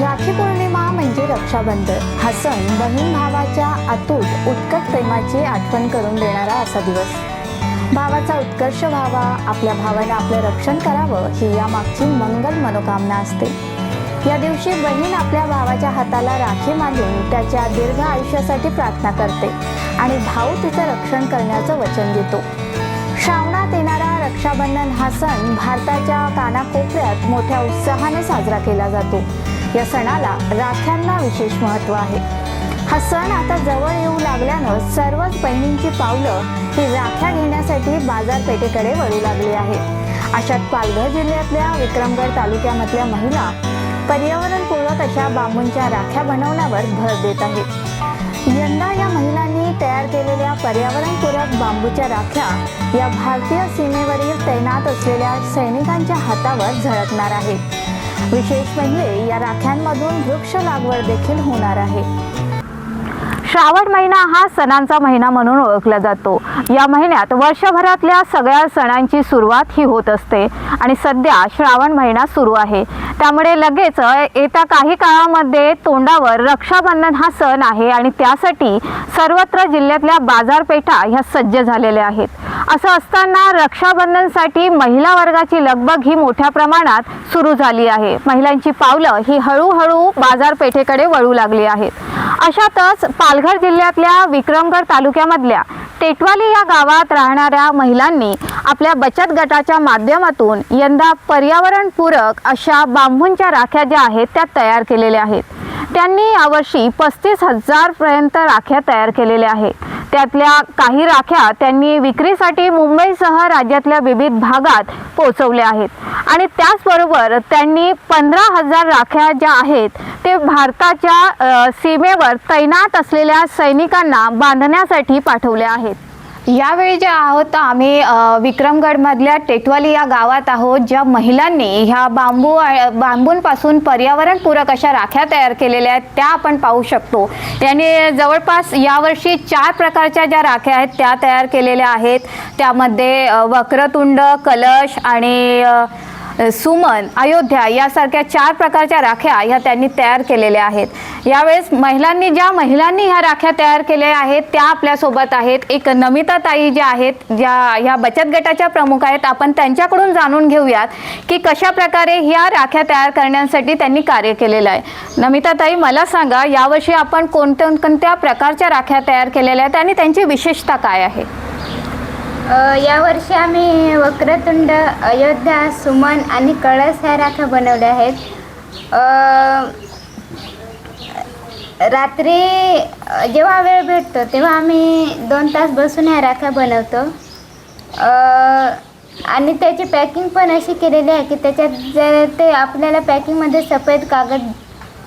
राखी पौर्णिमा म्हणजे रक्षाबंधन. हा सण बहीण भावाच्या अतूट उत्कट प्रेमाची आठवण करून देणारा असा दिवस. भावाचा उत्कर्ष व्हावा आपल्या भावाने आपलं रक्षण करावं ही यामागची मंगल मनोकामना असते. या दिवशी बहीण आपल्या भावाच्या हाताला राखी बांधून त्याच्या दीर्घ आयुष्यासाठी प्रार्थना करते आणि भाऊ तिचं रक्षण करण्याचं वचन देतो. श्रावणात येणारा रक्षाबंधन हा सण भारताच्या कानाकोपऱ्यात मोठ्या उत्साहाने साजरा केला जातो. या सणाला राख्यांना विशेष महत्त्व आहे. हा सण आता जवळ येऊ लागल्यानं सर्वच बहिणींची पावलं ही राख्या घेण्यासाठी बाजारपेठेकडे वळू लागली आहे. अशात पालघर जिल्ह्यातल्या विक्रमगड तालुक्यामधल्या महिला पर्यावरणपूरक अशा बांबूंच्या राख्या बनवण्यावर भर देत आहेत यंदा या महिलांनी तयार केलेल्या पर्यावरणपूरक बांबूच्या राख्या या भारतीय सीमेवरील तैनात असलेल्या सैनिकांच्या हातावर झळकणार आहेत. विशेष म्हणजे या राख्यांमधून वृक्ष लागवड देखील होणार आहे. श्रावण महिना हा सणांचा महिना म्हणून ओळखला जातो. या महिन्यात वर्षभरातल्या सगळ्या सणांची सुरुवात ही होत असते आणि सध्या श्रावण महिना सुरू आहे. त्यामुळे लगेच येत्या काही काळामध्ये तोंडावर रक्षाबंधन हा सण आहे आणि त्यासाठी सर्वत्र जिल्ह्यातल्या बाजारपेठा ह्या सज्ज झालेल्या आहेत. असं असताना रक्षाबंधनसाठी महिला वर्गाची लगबग ही मोठ्या प्रमाणात सुरू झाली आहे. महिलांची पावलं ही हळूहळू बाजारपेठेकडे वळू लागली आहेत. अशातच पाल पालघर जिल्ह्यातल्या विक्रमगड तालुक्यामधल्या टेटवाली या गावात राहणाऱ्या महिलांनी आपल्या बचत गटाच्या माध्यमातून यंदा पर्यावरणपूरक अशा बांबूंच्या राख्या ज्या आहेत त्या तयार केलेल्या आहेत. त्यांनी यावर्षी पस्तीस हजारपर्यंत राख्या तयार केलेल्या आहेत. त्यातल्या काही राख्या त्यांनी विक्रीसाठी मुंबईसह राज्यातल्या विविध भागात पोहोचवल्या आहेत. आणि त्याचबरोबर त्यांनी पंधरा हजार राख्या ज्या आहेत ते भारताच्या सीमेवर तैनात असलेल्या सैनिकांना बांधण्यासाठी पाठवल्या आहेत. यावेळी जे आहोत आम्ही विक्रमगडमधल्या टेटवाली या गावात आहोत ज्या महिलांनी ह्या बांबू बांबूंपासून पर्यावरणपूरक अशा राख्या तयार केलेल्या आहेत त्या आपण पाहू शकतो. यांनी जवळपास यावर्षी चार प्रकारच्या ज्या राख्या आहेत त्या तयार केलेल्या आहेत. त्यामध्ये वक्रतुंड कलश आणि सुमन अयोध्या यासारख्या चार प्रकारच्या राख्या ह्या त्यांनी तयार केलेल्या आहेत. यावेळेस महिलांनी ज्या महिलांनी ह्या राख्या तयार केलेल्या आहेत त्या आपल्यासोबत आहेत. एक नमिता ताई ज्या आहेत ज्या ह्या बचत गटाच्या प्रमुख आहेत आपण त्यांच्याकडून जाणून घेऊयात की कशा प्रकारे ह्या राख्या तयार करण्यासाठी त्यांनी कार्य केलेलं आहे. नमिता ताई मला सांगा यावर्षी आपण कोणत्या कोणत्या प्रकारच्या राख्या तयार केलेल्या आहेत आणि त्यांची विशेषता काय आहे? यावर्षी आम्ही वक्रतुंड अयोध्या सुमन आणि कळस ह्या राख्या बनवल्या आहेत. रात्री जेव्हा वेळ भेटतो तेव्हा आम्ही दोन तास बसून ह्या राख्या बनवतो. आणि त्याची पॅकिंग पण अशी केलेली आहे की त्याच्यात जर ते आपल्याला पॅकिंगमध्ये सफेद कागद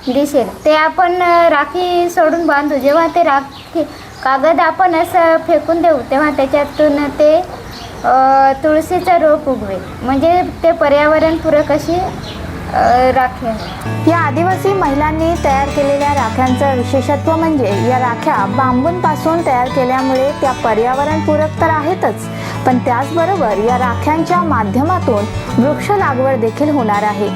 दिसेल ते आपण राखी सोडून बांधू. जेव्हा ते राखी कागद आपण असं फेकून देऊ तेव्हा त्याच्यातून ते तुळशीचं रोप उगवेल. म्हणजे ते पर्यावरणपूरक अशी राख्या या आदिवासी महिलांनी तयार केलेल्या राख्यांचं विशेषत्व म्हणजे या राख्या बांबूंपासून तयार केल्यामुळे त्या पर्यावरणपूरक तर आहेतच पण त्याचबरोबर या राख्यांच्या माध्यमातून वृक्ष लागवड देखील होणार आहे.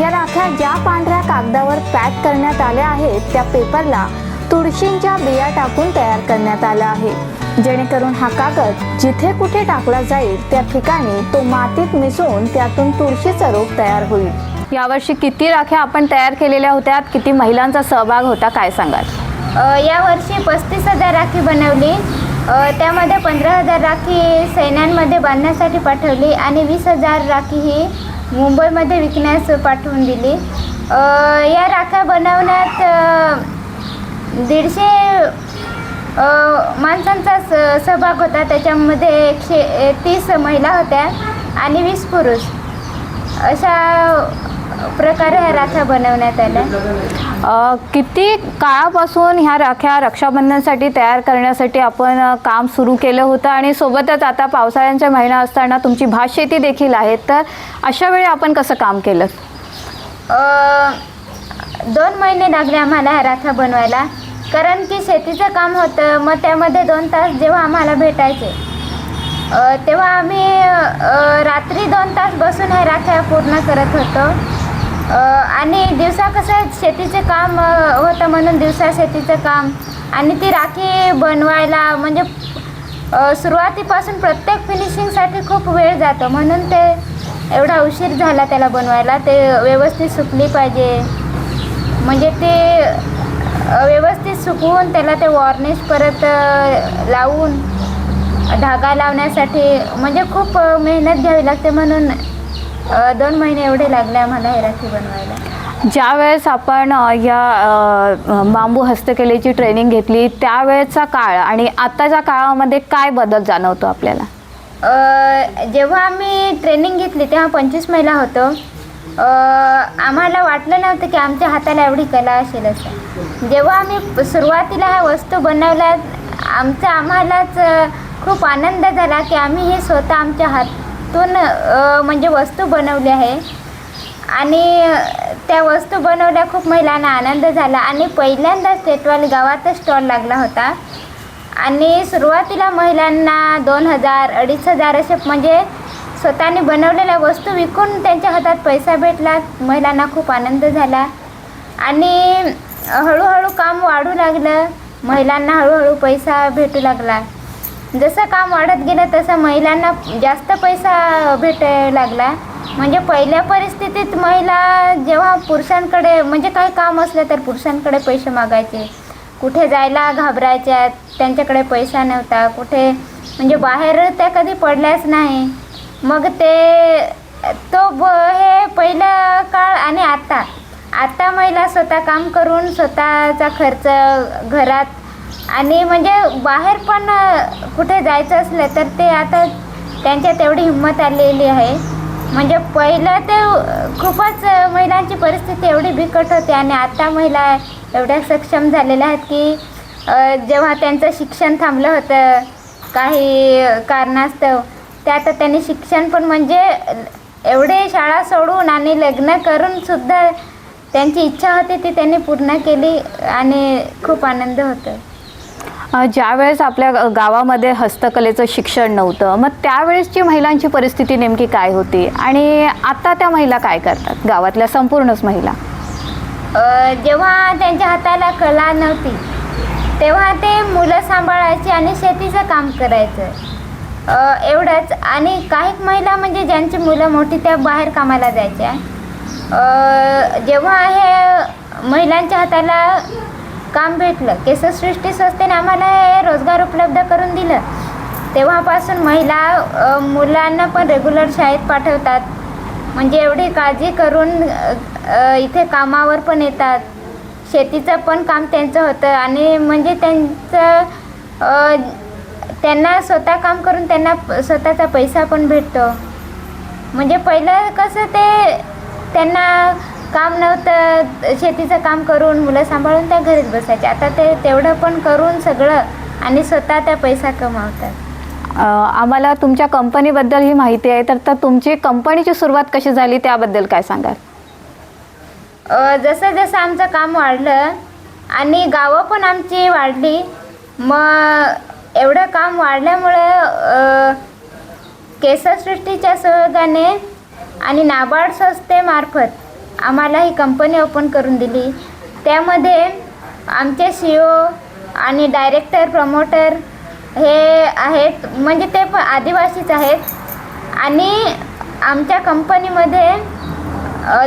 या राख्या ज्या पांढऱ्या कागदावर पॅक करण्यात आल्या आहेत त्या पेपरला तुळशींच्या बिया टाकून तयार करण्यात आला आहे. जेणेकरून हा कागद जिथे कुठे टाकला जाईल त्या ठिकाणी तो मातीत मिसळून त्यातून तुळशीचं रोप तयार होईल. यावर्षी किती राख्या आपण तयार केलेल्या होत्या? किती महिलांचा सहभाग होता? काय सांगाल? अ, यावर्षी पस्तीस हजार राखी बनवली. त्यामध्ये पंधरा हजार राखी सैन्यांमध्ये बांधण्यासाठी पाठवली आणि वीस हजार राखी ही मुंबईमध्ये विकण्यास पाठवून दिली. अ, या राख्या बनवण्यात दीडशे माणसांचा स सहभाग होता. त्याच्यामध्ये एकशे तीस महिला होत्या आणि वीस पुरुष. अशा प्रकारे ह्या राख्या बनवण्यात आल्या. किती काळापासून ह्या राख्या रक्षाबंधनसाठी तयार करण्यासाठी आपण काम सुरू केलं होतं आणि सोबतच आता पावसाळ्यांच्या महिना असताना तुमची भात शेती देखील आहे. तर अशा वेळी आपण कसं काम केलं? दोन महिने लागले आम्हाला राथा बनवायला. कारण की शेतीचं काम होतं मग त्यामध्ये दोन तास जेव्हा आम्हाला भेटायचे. तेव्हा आम्ही रात्री दोन तास बसून ह्या राख्या पूर्ण करत होतो. आणि दिवसा कसं शेतीचे काम होतं म्हणून दिवसा शेतीचं काम. आणि ती राखी बनवायला म्हणजे सुरुवातीपासून प्रत्येक फिनिशिंगसाठी खूप वेळ जातो. म्हणून ते एवढा उशीर झाला त्याला बनवायला. ते व्यवस्थित सुकली पाहिजे. म्हणजे ते व्यवस्थित सुकवून त्याला ते वॉर्निश परत लावून धागा लावण्यासाठी म्हणजे खूप मेहनत घ्यावी लागते म्हणून दोन महिने एवढे लागले आम्हाला हे राखी बनवायला. ज्या वेळेस आपण या बांबू हस्तकलेची ट्रेनिंग घेतली त्यावेळेचा काळ आणि आताच्या काळामध्ये काय बदल जाणवतो आपल्याला? जेव्हा आम्ही ट्रेनिंग घेतली तेव्हा पंचवीस महिला होतो. आम्हाला वाटलं नव्हतं की आमच्या हाताला एवढी कला असेल असं. जेव्हा आम्ही सुरुवातीला ह्या वस्तू बनवल्या आमचा आम्हालाच खूप आनंद झाला की आम्ही हे स्वतः आमच्या हातून म्हणजे वस्तू बनवली आहे. आणि त्या वस्तू बनवल्या खूप महिलांना आनंद झाला. आणि पहिल्यांदा स्टेटवाल गावातच स्टॉल लागला होता. आणि सुरुवातीला महिलांना दोन हजार अडीच हजार असे म्हणजे स्वतःने बनवलेल्या वस्तू विकून त्यांच्या हातात पैसा भेटला. महिलांना खूप आनंद झाला. आणि हळूहळू काम वाढू लागलं. महिलांना हळूहळू पैसा भेटू लागला. जसं काम वाढत गेलं तसं महिलांना जास्त पैसा भेटायला लागला. म्हणजे पहिल्या परिस्थितीत महिला जेव्हा पुरुषांकडे म्हणजे काही काम असलं तर पुरुषांकडे पैसे मागायचे. कुठे जायला घाबरायच्या त्यांच्याकडे पैसा नव्हता. कुठे म्हणजे बाहेर त्या कधी पडल्याच नाही. मग ते तो ब हे पहिलं काळ आणि आता. आता महिला स्वतः काम करून स्वतःचा खर्च घरात आणि म्हणजे बाहेर पण कुठे जायचं असलं तर ते आता त्यांच्यात एवढी हिंमत आलेली आहे. म्हणजे पहिलं ते खूपच महिलांची परिस्थिती एवढी बिकट होती आणि आता महिला एवढ्या सक्षम झालेल्या आहेत की जेव्हा त्यांचं शिक्षण थांबलं होतं काही कारणास्तव ते आता त्यांनी शिक्षण पण म्हणजे एवढे शाळा सोडून आणि लग्न करून सुद्धा त्यांची इच्छा होती ती त्यांनी पूर्ण केली आणि खूप आनंद होतो. ज्यावेळेस आपल्या गावामध्ये हस्तकलेचं शिक्षण नव्हतं मग त्यावेळेसची महिलांची परिस्थिती नेमकी काय होती? आणि आता त्या महिला काय करतात? गावातल्या संपूर्णच महिला. जेव्हा त्यांच्या हाताला कला नव्हती तेव्हा ते मुलं सांभाळायचे आणि शेतीचं काम करायचं. एवढंच. आणि काही महिला म्हणजे ज्यांची मुलं मोठी त्या बाहेर कामाला जायच्या. जेव्हा हे महिलांच्या हाताला काम भेटलं केससृष्टी संस्थेने आम्हाला हे रोजगार उपलब्ध करून दिलं तेव्हापासून महिला मुलांना पण रेग्युलर शाळेत पाठवतात. म्हणजे एवढी काळजी करून इथे कामावर पण येतात. शेतीचं पण काम त्यांचं होतं. आणि म्हणजे त्यांचं त्यांना स्वतः काम करून त्यांना स्वतःचा पैसा पण भेटतो. म्हणजे पहिलं कसं ते त्यांना काम नव्हतं शेतीचं काम करून मुलं सांभाळून त्या घरीच बसायचे आता ते तेवढं पण करून सगळं आणि स्वतः त्या पैसा कमावतात. आम्हाला तुमच्या कंपनीबद्दल ही माहिती आहे तर तर तुमची कंपनीची सुरुवात कशी झाली त्याबद्दल काय सांगाल? जसं जसं आमचं काम वाढलं आणि गावं पण आमची वाढली मग एवढं काम वाढल्यामुळं केसरसृष्टीच्या सहयोगाने आणि नाबार्ड संस्थेमार्फत आम्हाला ही कंपनी ओपन करून दिली. त्यामध्ये आमचे सी ओ आणि डायरेक्टर प्रमोटर हे आहेत. म्हणजे ते पण आदिवासीच आहेत. आणि आमच्या कंपनीमध्ये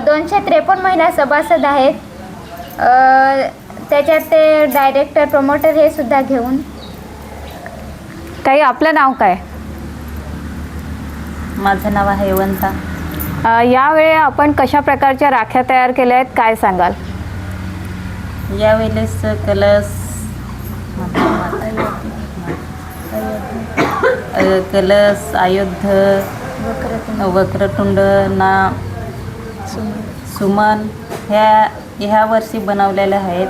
दोनशे त्रेपन्न महिला सभासद आहेत. त्याच्यात ते डायरेक्टर प्रमोटर हे सुद्धा घेऊन ताई आपलं नाव काय? माझं नाव आहे वंता अ, यावेळी आपण कशा प्रकारच्या राख्या तयार केल्या आहेत काय सांगाल? यावेळेस कलस अ, कलस आयुध वक्रतुंड ना सुमन ह्या ह्या वर्षी बनवलेल्या आहेत.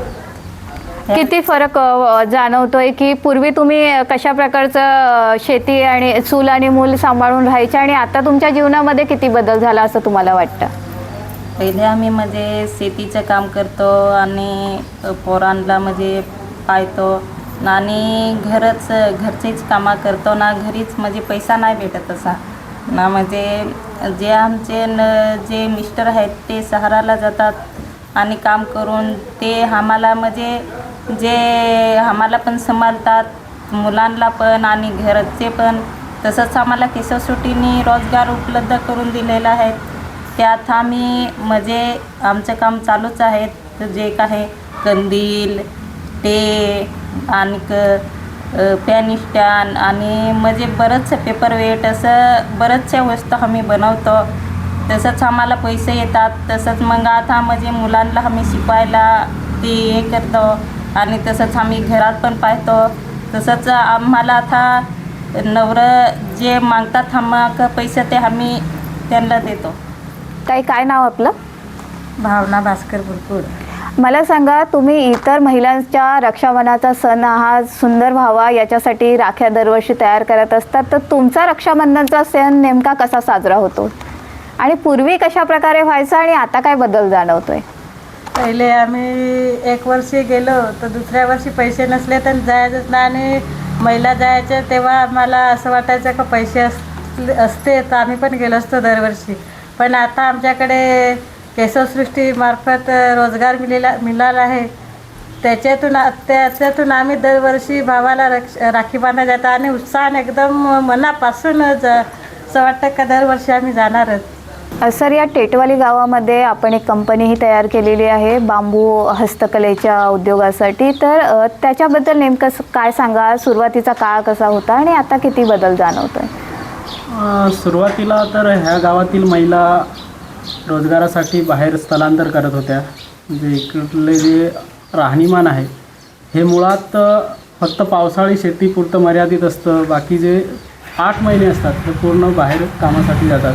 किती फरक अ, जाणवतोय की पूर्वी तुम्ही कशा प्रकारचं अ, शेती आणि चूल आणि मूल सांभाळून राहायचे आणि आता तुमच्या जीवनामध्ये किती बदल झाला असं तुम्हाला वाटतं? पहिले आम्ही म्हणजे शेतीचं काम करतो आणि पोरांना म्हणजे पाहतो आणि घरच घरचेच कामं करतो ना घरीच म्हणजे पैसा नाही भेटत असा. ना म्हणजे जे आमचे न जे मिस्टर आहेत ते सहाराला जातात आणि काम करून ते आम्हाला म्हणजे जे आम्हाला पण सांभाळतात मुलांना पण आणि घरचे पण. तसंच आम्हाला केशवसुटीने रोजगार उपलब्ध करून दिलेला आहे. त्यात आम्ही म्हणजे आमचं काम चालूच आहेत जे काही कंदील ते आणि पॅन आणि म्हणजे बरंचसं पेपरवेट असं बरंचशा वस्तू आम्ही बनवतो. तसंच आम्हाला पैसे येतात. तसंच मग आता म्हणजे मुलांना आम्ही शिकवायला ते हे करतो. आणि तसंच आम्ही घरात पण पाहतो. तसंच आम्हाला आता नवरं जे मागतात आम्हाला पैसे ते आम्ही त्यांना देतो. ताई काय नाव आपलं? भावना भास्कर बुलकूड. मला सांगा तुम्ही इतर महिलांच्या रक्षाबंधनाचा सण हा सुंदर व्हावा याच्यासाठी राख्या दरवर्षी तयार करत असतात. तर तुमचा रक्षाबंधनचा सण नेमका कसा साजरा होतो? आणि पूर्वी कशा प्रकारे व्हायचं आणि आता काय बदल जाणवतोय? पहिले आम्ही एक वर्षी गेलो तर दुसऱ्या वर्षी पैसे नसले तर जायचंच नाही आणि महिला जायच्या तेव्हा आम्हाला असं वाटायचं का पैसे असले असते तर आम्ही पण गेलो असतो दरवर्षी. पण आता आमच्याकडे केशवसृष्टीमार्फत रोजगार मिलेला मिळाला आहे. त्याच्यातून त्याच्यातून आम्ही दरवर्षी भावाला रक्ष राखी बांधायला जातो आणि उत्साहाने एकदम मनापासूनच असं वाटतं का दरवर्षी आम्ही जाणारच. सर या टेटवाली गावामध्ये आपण एक कंपनीही तयार केलेली आहे बांबू हस्तकलेच्या उद्योगासाठी. तर त्याच्याबद्दल नेमकं काय सांगा? सुरुवातीचा काळ कसा होता आणि आता किती बदल जाणवतोय? आहे सुरुवातीला तर ह्या गावातील महिला रोजगारासाठी बाहेर स्थलांतर करत होत्या. म्हणजे इकडले जे राहणीमान आहे हे मुळात फक्त पावसाळी शेतीपुरतं मर्यादित असतं. बाकी जे आठ महिने असतात ते पूर्ण बाहेर कामासाठी जातात.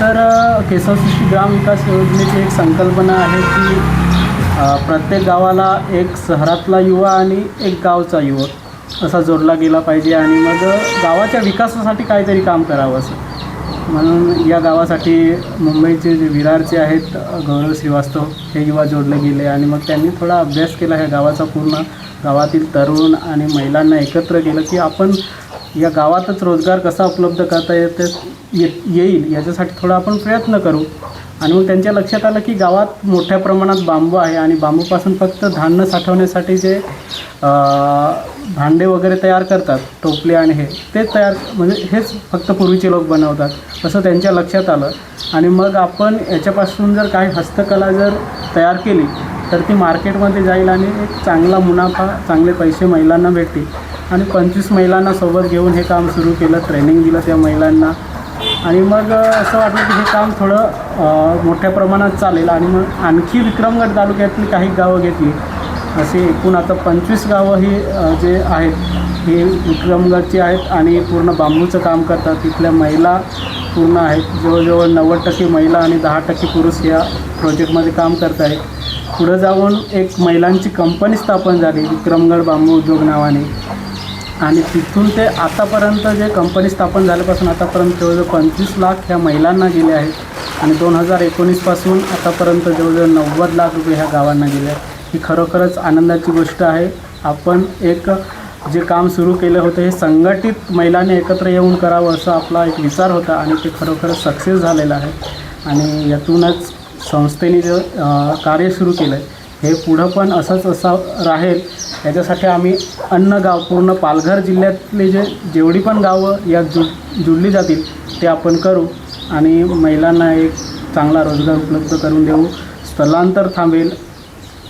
तर अ, केशवसृष्टी ग्राम विकास योजनेची एक संकल्पना आहे की प्रत्येक गावाला एक शहरातला युवा आणि एक गावचा युवक असा जोडला गेला पाहिजे आणि मग गावाच्या विकासासाठी काहीतरी काम करावं असं. म्हणून या गावासाठी मुंबईचे जे विरारचे आहेत गौरव श्रीवास्तव हे युवा जोडले गेले आणि मग त्यांनी थोडा अभ्यास केला ह्या गावाचा पूर्ण. गावातील तरुण आणि महिलांना एकत्र केलं की आपण या गावातच रोजगार कसा उपलब्ध करता येते ये येईल याच्यासाठी थोडा आपण प्रयत्न करू. आणि मग त्यांच्या लक्षात आलं की गावात मोठ्या प्रमाणात बांबू आहे आणि बांबूपासून फक्त धान्य साठवण्यासाठी जे भांडे वगैरे तयार करतात टोपले आणि हे ते तयार म्हणजे हेच फक्त पूर्वीचे लोक बनवतात असं त्यांच्या लक्षात आलं. आणि मग आपण याच्यापासून जर काही हस्तकला जर तयार केली तर ती मार्केटमध्ये जाईल आणि एक चांगला मुनाफा चांगले पैसे महिलांना भेटतील. आणि पंचवीस महिलांना सोबत घेऊन हे काम सुरू केलं ट्रेनिंग दिलं त्या महिलांना. आणि मग असं वाटलं की हे काम थोडं मोठ्या प्रमाणात चालेल. आणि मग आणखी विक्रमगड तालुक्यातली काही गावं घेतली. असे एकूण आता पंचवीस गावं ही जे आहेत ही विक्रमगडची आहेत आणि पूर्ण बांबूचं काम करतात. तिथल्या महिला पूर्ण आहेत. जवळजवळ नव्वद टक्के महिला आणि दहा टक्के पुरुष या प्रोजेक्टमध्ये काम करत आहेत. पुढं जाऊन एक महिलांची कंपनी स्थापन झाली विक्रमगड बांबू उद्योग नावाने. आणि तिथून ते आतापर्यंत जे कंपनी स्थापन झाल्यापासून आतापर्यंत जवळजवळ पंचवीस लाख ह्या महिलांना गेले आहेत. आणि दोन हजार एकोणीसपासून आतापर्यंत जवळजवळ नव्वद लाख रुपये ह्या गावांना गेले आहेत. ही खरोखरच आनंदाची गोष्ट आहे. आपण एक जे काम सुरू केलं होतं हे संघटित महिलांनी एकत्र येऊन करावं असा आपला एक विचार होता आणि ते खरोखरच सक्सेस झालेलं आहे. आणि यातूनच संस्थेने जे कार्य सुरू केलं आहे हे पुढं पण असंच असा राहील. याच्यासाठी आम्ही अन्न गाव पूर्ण पालघर जिल्ह्यातले जे जेवढी पण गावं यात जुड जुडली जातील ते आपण करू. आणि महिलांना एक चांगला रोजगार उपलब्ध करून देऊ. स्थलांतर थांबेल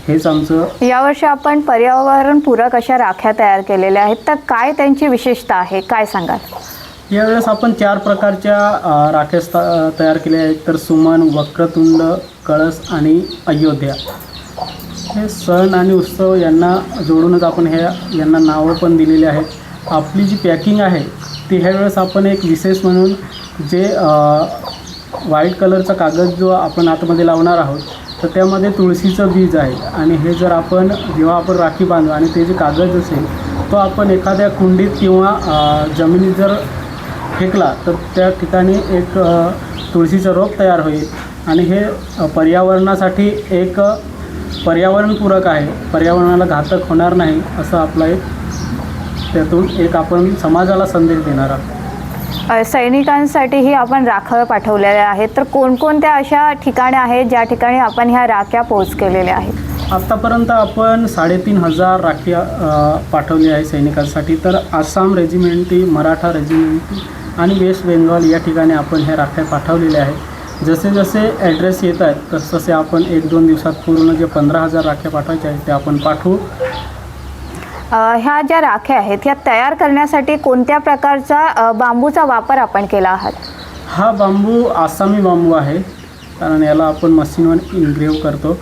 हेच आमचं यावर्षी आपण पर्यावरणपूरक अशा राख्या तयार केलेल्या आहेत. तर काय त्यांची विशेषता आहे? काय सांगाल? यावेळेस आपण चार प्रकारच्या राख्या तयार केल्या आहेत. तर सुमन वक्रतुंड कळस आणि अयोध्या. हे सण आणि उत्सव यांना जोडूनच आपण हे यांना नावं पण दिलेली आहेत. आपली जी पॅकिंग आहे ती ह्यावेळेस आपण एक विशेष म्हणून जे व्हाईट कलरचा कागद जो आपण आतमध्ये लावणार आहोत तर त्यामध्ये तुळशीचं बीज आहे. आणि हे जर आपण जेव्हा आपण राखी बांधू आणि ते जे कागद असेल तो आपण एखाद्या कुंडीत किंवा जमिनीत जर फेकला तर त्या ठिकाणी एक तुळशीचं रोप तयार होईल. आणि हे पर्यावरणासाठी एक पर्यावरणपूरक आहे. पर्यावरणाला घातक होणार नाही असं आपला एक त्यातून एक आपण समाजाला संदेश देणार आहोत. सैनिकांसाठीही आपण राखळ पाठवलेल्या आहेत. तर कोणकोणत्या अशा ठिकाणे आहेत ज्या ठिकाणी आपण ह्या राख्या पोच केलेल्या आहेत? आत्तापर्यंत आपण साडेतीन हजार राखी अ, पाठवली आहे सैनिकांसाठी. तर आसाम रेजिमेंटी मराठा रेजिमेंटी आणि वेस्ट बेंगॉल या ठिकाणी आपण ह्या राख्या पाठवलेल्या आहेत. जसे जसे ॲड्रेस येत आहेत तस तसे आपण एक दोन दिवसात पूर्ण जे पंधरा हजार राख्या पाठवायच्या आहेत ते आपण पाठवू. ह्या ज्या राख्या आहेत ह्या तयार करण्यासाठी कोणत्या प्रकारचा बांबूचा वापर आपण केला आहात? हा बांबू आसामी बांबू आहे कारण याला आपण मशीनवर इन्ग्रेव करतो.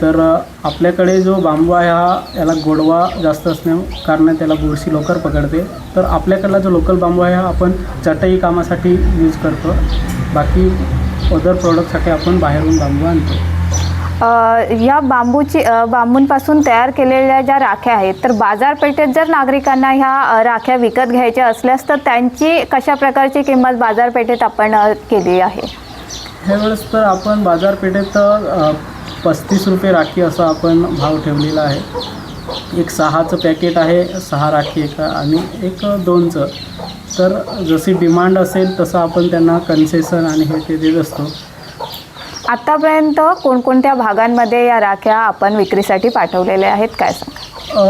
तर आपल्याकडे जो बांबू आहे हा याला गोडवा जास्त असण्या कारण त्याला बुरशी लवकर पकडते. तर आपल्याकडला जो लोकल बांबू आहे हा आपण चटई कामासाठी यूज करतो. बाकी अदर प्रोडक्टसाठी आपण बाहेरून बांबू आणतो. अ, या बांबूची अ, बांबूंपासून तयार केलेल्या ज्या राख्या आहेत तर बाजारपेठेत जर नागरिकांना ह्या अ, राख्या विकत घ्यायच्या असल्यास तर त्यांची कशा प्रकारची किंमत बाजारपेठेत आपण अ, केली आहे? ह्यावेळेस तर आपण बाजारपेठेत पस्तीस रुपये राखी असा आपण भाव ठेवलेला आहे. एक सहाचं पॅकेट आहे सहा राखी एका आणि एक दोनचं. तर जशी डिमांड असेल तसं आपण त्यांना कन्सेशन आणि हे ते देत असतो. आतापर्यंत कोणकोणत्या भागांमध्ये या राख्या आपण विक्रीसाठी पाठवलेल्या आहेत? काय सांगा अ,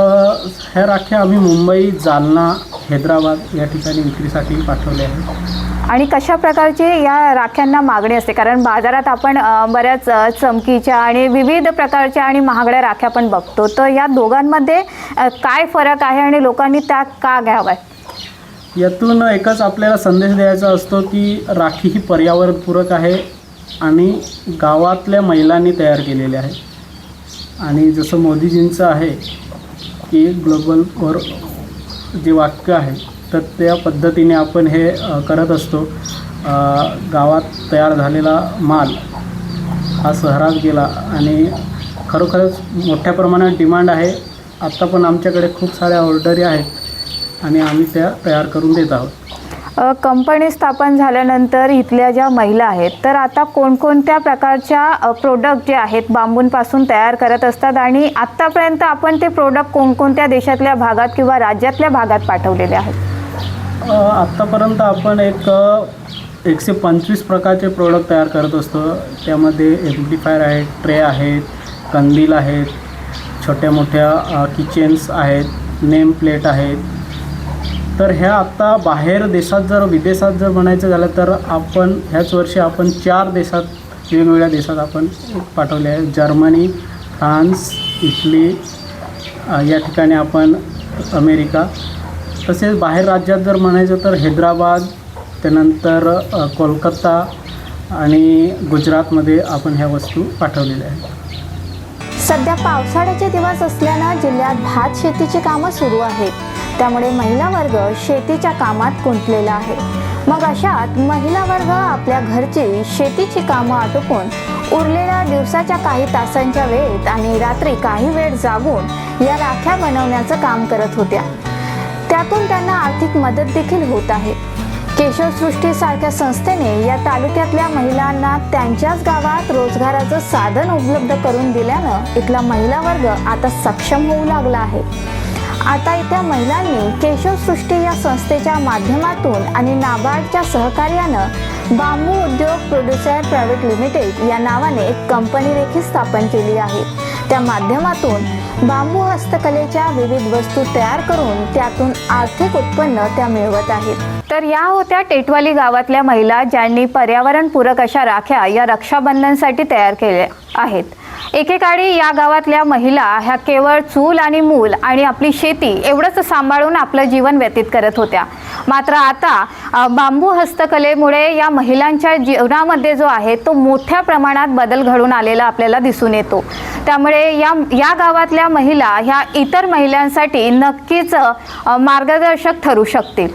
ह्या राख्या आम्ही मुंबई जालना हैदराबाद या ठिकाणी विक्रीसाठी पाठवल्या आहेत. आणि कशा प्रकारची या राख्यांना मागणी असते? कारण बाजारात आपण अ, बऱ्याच अ, चमकीच्या आणि विविध प्रकारच्या आणि महागड्या राख्या पण बघतो. तर या दोघांमध्ये अ, काय फरक आहे आणि लोकांनी त्या का घ्याव्या यातून एकच आपल्याला संदेश द्यायचा असतो की राखी ही पर्यावरणपूरक आहे आणि गावातल्या महिलांनी तयार केलेली आहे. आणि जसं मोदीजींचं आहे की ग्लोबल वर जे वाक्य आहे तर त्या पद्धतीने आपण हे करत असतो. गावात तयार झालेला माल हा शहरात गेला आणि खरोखरच मोठ्या प्रमाणात डिमांड आहे. आत्ता पण आमच्याकडे खूप साऱ्या ऑर्डरी आहेत. आणि आम्ही त्या तयार करून देत आहोत. कंपनी स्थापन झाल्यानंतर इथल्या ज्या महिला आहेत तर आता कोणकोणत्या प्रकारच्या प्रोडक्ट जे आहेत बांबूंपासून तयार करत असतात आणि आत्तापर्यंत आपण ते प्रोडक्ट कोणकोणत्या देशातल्या भागात किंवा राज्यातल्या भागात पाठवलेले आहेत? आत्तापर्यंत आपण एक एकशे पंचवीस प्रकारचे प्रोडक्ट तयार करत असतो. त्यामध्ये एम्प्लिफायर आहेत ट्रे आहेत कंदील आहेत छोट्या मोठ्या किचन्स आहेत नेम प्लेट आहेत तर ह्या आत्ता बाहेर देशात जर विदेशात जर म्हणायचं झालं तर आपण ह्याच वर्षी आपण चार देशात वेगवेगळ्या देशात आपण पाठवले आहे. जर्मनी फ्रान्स इटली या ठिकाणी आपण अमेरिका. तसेच बाहेर राज्यात जर म्हणायचं तर हैदराबाद त्यानंतर कोलकाता आणि गुजरातमध्ये आपण ह्या वस्तू पाठवलेल्या आहेत. सध्या पावसाळ्याचे दिवस असल्यानं जिल्ह्यात भात शेतीची कामं सुरू आहेत. त्यामुळे महिला वर्ग शेतीच्या कामात गुंतलेला आहे. मग अशात महिला वर्ग आपल्या घरची शेतीची कामं आटोपून उरलेल्या दिवसाच्या काही तासांच्या वेळेत आणि रात्री काही वेळ जागून या राख्या बनवण्याचं काम करत होत्या. त्यातून त्यांना आर्थिक मदत देखील होत आहे. केशवसृष्टी सारख्या संस्थेने या तालुक्यातल्या महिलांना त्यांच्याच गावात रोजगाराचं साधन उपलब्ध करून दिल्यानं इथला महिला वर्ग आता सक्षम होऊ लागला आहे. आता त्या महिलांनी केशवसृष्टी या संस्थेच्या माध्यमातून आणि नाबार्डच्या सहकार्यानं बांबू उद्योग प्रोड्युसर प्रायव्हेट लिमिटेड या नावाने एक कंपनी देखील स्थापन केली आहे. त्या माध्यमातून बांबू हस्तकलेच्या विविध वस्तू तयार करून त्यातून आर्थिक उत्पन्न त्या मिळवत आहेत. तर या होत्या टेटवाली गावातल्या महिला ज्यांनी पर्यावरणपूरक अशा राख्या या रक्षाबंधनसाठी तयार केल्या आहेत. एकेकाळी या गावातल्या महिला ह्या केवळ चूल आणि मूल आणि आपली शेती एवढंच सांभाळून आपलं जीवन व्यतीत करत होत्या. मात्र आता बांबू हस्तकलेमुळे या महिलांच्या जीवनामध्ये जो आहे तो मोठ्या प्रमाणात बदल घडून आलेला आपल्याला दिसून येतो. त्यामुळे या या गावातल्या महिला ह्या इतर महिलांसाठी नक्कीच मार्गदर्शक ठरू शकतील.